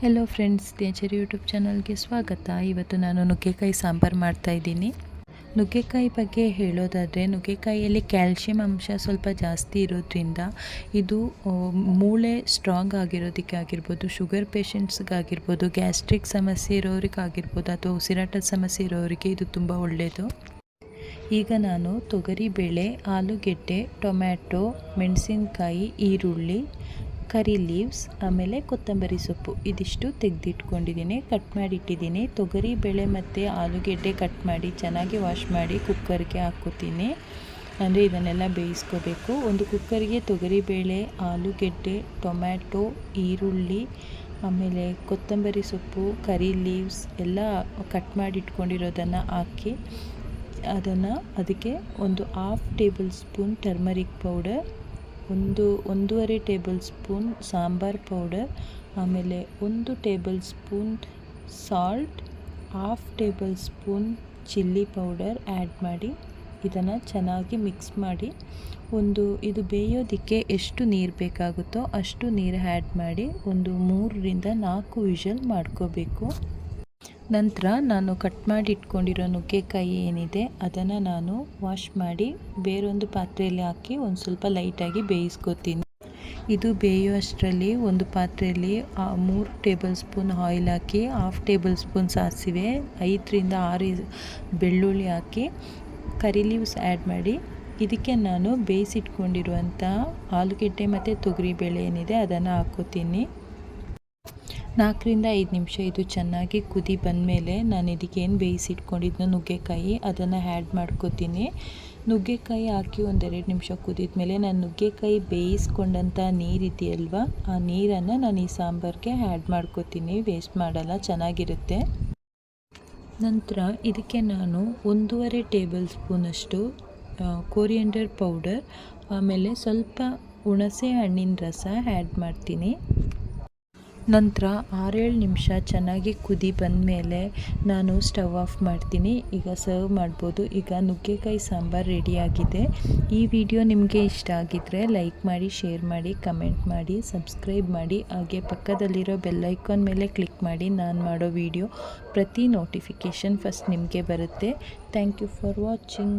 Hello friends nature YouTube ಚಾನಲ್ಗೆ ಸ್ವಾಗತ. ಇವತ್ತು ನಾನು ನುಗ್ಗೆಕಾಯಿ ಸಾಂಬಾರು ಮಾಡ್ತಾಯಿದ್ದೀನಿ ನುಗ್ಗೆಕಾಯಿ ಬಗ್ಗೆ ಹೇಳೋದಾದರೆ, ನುಗ್ಗೆಕಾಯಿಯಲ್ಲಿ ಕ್ಯಾಲ್ಶಿಯಂ ಅಂಶ ಸ್ವಲ್ಪ ಜಾಸ್ತಿ ಇರೋದ್ರಿಂದ ಇದು ಮೂಳೆ ಸ್ಟ್ರಾಂಗ್ ಆಗಿರೋದಕ್ಕೆ ಆಗಿರ್ಬೋದು ಶುಗರ್ ಪೇಷಂಟ್ಸ್ಗಾಗಿರ್ಬೋದು ಗ್ಯಾಸ್ಟ್ರಿಕ್ ಸಮಸ್ಯೆ ಇರೋರಿಗಾಗಿರ್ಬೋದು, ಅಥವಾ ಉಸಿರಾಟದ ಸಮಸ್ಯೆ ಇರೋರಿಗೆ ಇದು ತುಂಬ ಒಳ್ಳೆಯದು ಈಗ ನಾನು ತೊಗರಿಬೇಳೆ, ಆಲೂಗೆಡ್ಡೆ, ಟೊಮ್ಯಾಟೊ, ಮೆಣಸಿನಕಾಯಿ, ಈರುಳ್ಳಿ ಕರಿ ಲೀವ್ಸ್, ಆಮೇಲೆ ಕೊತ್ತಂಬರಿ ಸೊಪ್ಪು. ಇದಿಷ್ಟು ತೆಗೆದಿಟ್ಕೊಂಡಿದ್ದೀನಿ. ಕಟ್ ಮಾಡಿ ಇಟ್ಟಿದ್ದೀನಿ ತೊಗರಿ, ಬೇಳೆ ಮತ್ತು ಆಲೂಗೆಡ್ಡೆ ಕಟ್ ಮಾಡಿ, ಚೆನ್ನಾಗಿ ವಾಶ್ ಮಾಡಿ ಕುಕ್ಕರ್ಗೆ ಹಾಕೋತೀನಿ ಅಂದರೆ ಇದನ್ನೆಲ್ಲ ಬೇಯಿಸ್ಕೋಬೇಕು. ಒಂದು ಕುಕ್ಕರ್ಗೆ ತೊಗರಿಬೇಳೆ ಆಲೂಗೆಡ್ಡೆ, ಟೊಮ್ಯಾಟೊ, ಈರುಳ್ಳಿ, ಆಮೇಲೆ ಕೊತ್ತಂಬರಿ ಸೊಪ್ಪು, ಕರಿ ಲೀವ್ಸ್ ಎಲ್ಲ ಕಟ್ ಮಾಡಿ ಇಟ್ಕೊಂಡಿರೋದನ್ನು ಹಾಕಿ ಅದನ್ನು ಅದಕ್ಕೆ ಒಂದು half tablespoon turmeric powder ಒಂದು, ಒಂದೂವರೆ ಟೇಬಲ್ ಸ್ಪೂನ್ ಸಾಂಬಾರ್ ಪೌಡರ್, ಆಮೇಲೆ ಒಂದು tablespoon salt, half tablespoon chilli powder add ಮಾಡಿ, ಇದನ್ನು ಚೆನ್ನಾಗಿ ಮಿಕ್ಸ್ ಮಾಡಿ, ಒಂದು, ಇದು ಬೇಯೋದಕ್ಕೆ ಎಷ್ಟು ನೀರು ಬೇಕಾಗುತ್ತೋ ಅಷ್ಟು ನೀರು ಆ್ಯಡ್ ಮಾಡಿ, ಒಂದು ಮೂರರಿಂದ ನಾಲ್ಕು ವಿಷಲ್ ಮಾಡ್ಕೋಬೇಕು. ನಂತರ ನಾನು ಕಟ್ ಮಾಡಿ ಇಟ್ಕೊಂಡಿರೋ ನುಗ್ಗೆಕಾಯಿ ಏನಿದೆ, ಅದನ್ನು ನಾನು ವಾಶ್ ಮಾಡಿ ಬೇರೊಂದು ಪಾತ್ರೆಯಲ್ಲಿ ಹಾಕಿ ಒಂದು ಸ್ವಲ್ಪ ಲೈಟಾಗಿ ಬೇಯಿಸ್ಕೊತೀನಿ. ಇದು ಬೇಯುವಷ್ಟರಲ್ಲಿ ಒಂದು ಪಾತ್ರೆಯಲ್ಲಿ ಮೂರು ಟೇಬಲ್ ಸ್ಪೂನ್ ಆಯಿಲ್ ಹಾಕಿ ಹಾಫ್ ಟೇಬಲ್ ಸ್ಪೂನ್ ಸಾಸಿವೆ, ಐದರಿಂದ ಆರು ಬೆಳ್ಳುಳ್ಳಿ ಹಾಕಿ ಕರಿ ಲೀವ್ಸ್ ಆ್ಯಡ್ ಮಾಡಿ, ಇದಕ್ಕೆ ನಾನು ಬೇಯಿಸಿಟ್ಕೊಂಡಿರುವಂಥ ಆಲೂಗೆಡ್ಡೆ ಮತ್ತು ತೊಗರಿಬೇಳೆ ಏನಿದೆ ಅದನ್ನು ಹಾಕ್ಕೋತೀನಿ ನಾಲ್ಕರಿಂದ ಐದು ನಿಮಿಷ ಇದು ಚೆನ್ನಾಗಿ ಕುದಿ ಬಂದಮೇಲೆ ನಾನು ಇದಕ್ಕೆ ಏನು ಬೇಯಿಸಿಟ್ಕೊಂಡಿದ್ನೋ ನುಗ್ಗೆಕಾಯಿ, ಅದನ್ನು ಆ್ಯಡ್ ಮಾಡ್ಕೋತೀನಿ. ನುಗ್ಗೆಕಾಯಿ ಹಾಕಿ ಒಂದೆರಡು ನಿಮಿಷ ಕುದಿದ ಮೇಲೆ ನಾನು ನುಗ್ಗೆಕಾಯಿ ಬೇಯಿಸ್ಕೊಂಡಂಥ ನೀರಿದೆಯಲ್ವ ಆ ನೀರನ್ನು ನಾನು ಈ ಸಾಂಬಾರಿಗೆ ಆ್ಯಡ್ ಮಾಡ್ಕೋತೀನಿ. ವೇಸ್ಟ್ ಮಾಡಲ್ಲ, ಚೆನ್ನಾಗಿರುತ್ತೆ. ನಂತರ ಇದಕ್ಕೆ ನಾನು ಒಂದೂವರೆ ಟೇಬಲ್ ಸ್ಪೂನಷ್ಟು ಕೋರಿಯಂಡರ್ ಪೌಡರ್ ಆಮೇಲೆ ಸ್ವಲ್ಪ ಹುಣಸೆ ಹಣ್ಣಿನ ರಸ ಆ್ಯಡ್ ಮಾಡ್ತೀನಿ. ನಂತರ ಆರೇಳು ನಿಮಿಷ ಚೆನ್ನಾಗಿ ಕುದಿ ಬಂದಮೇಲೆ ನಾನು ಸ್ಟವ್ ಆಫ್ ಮಾಡ್ತೀನಿ. ಈಗ ಸರ್ವ್ ಮಾಡ್ಬೋದು. ಈಗ ನುಗ್ಗೆಕಾಯಿ ಸಾಂಬಾರು ರೆಡಿಯಾಗಿದೆ. ಈ ವಿಡಿಯೋ ನಿಮಗೆ ಇಷ್ಟ ಆಗಿದ್ದರೆ ಲೈಕ್ ಮಾಡಿ, ಶೇರ್ ಮಾಡಿ, ಕಮೆಂಟ್ ಮಾಡಿ, ಸಬ್ಸ್ಕ್ರೈಬ್ ಮಾಡಿ. ಹಾಗೆ ಪಕ್ಕದಲ್ಲಿರೋ ಬೆಲ್ಲೈಕಾನ್ ಮೇಲೆ ಕ್ಲಿಕ್ ಮಾಡಿ ನಾನು ಮಾಡೋ ವಿಡಿಯೋ ಪ್ರತಿ ನೋಟಿಫಿಕೇಷನ್ ಫಸ್ಟ್ ನಿಮಗೆ ಬರುತ್ತೆ. Thank you for watching.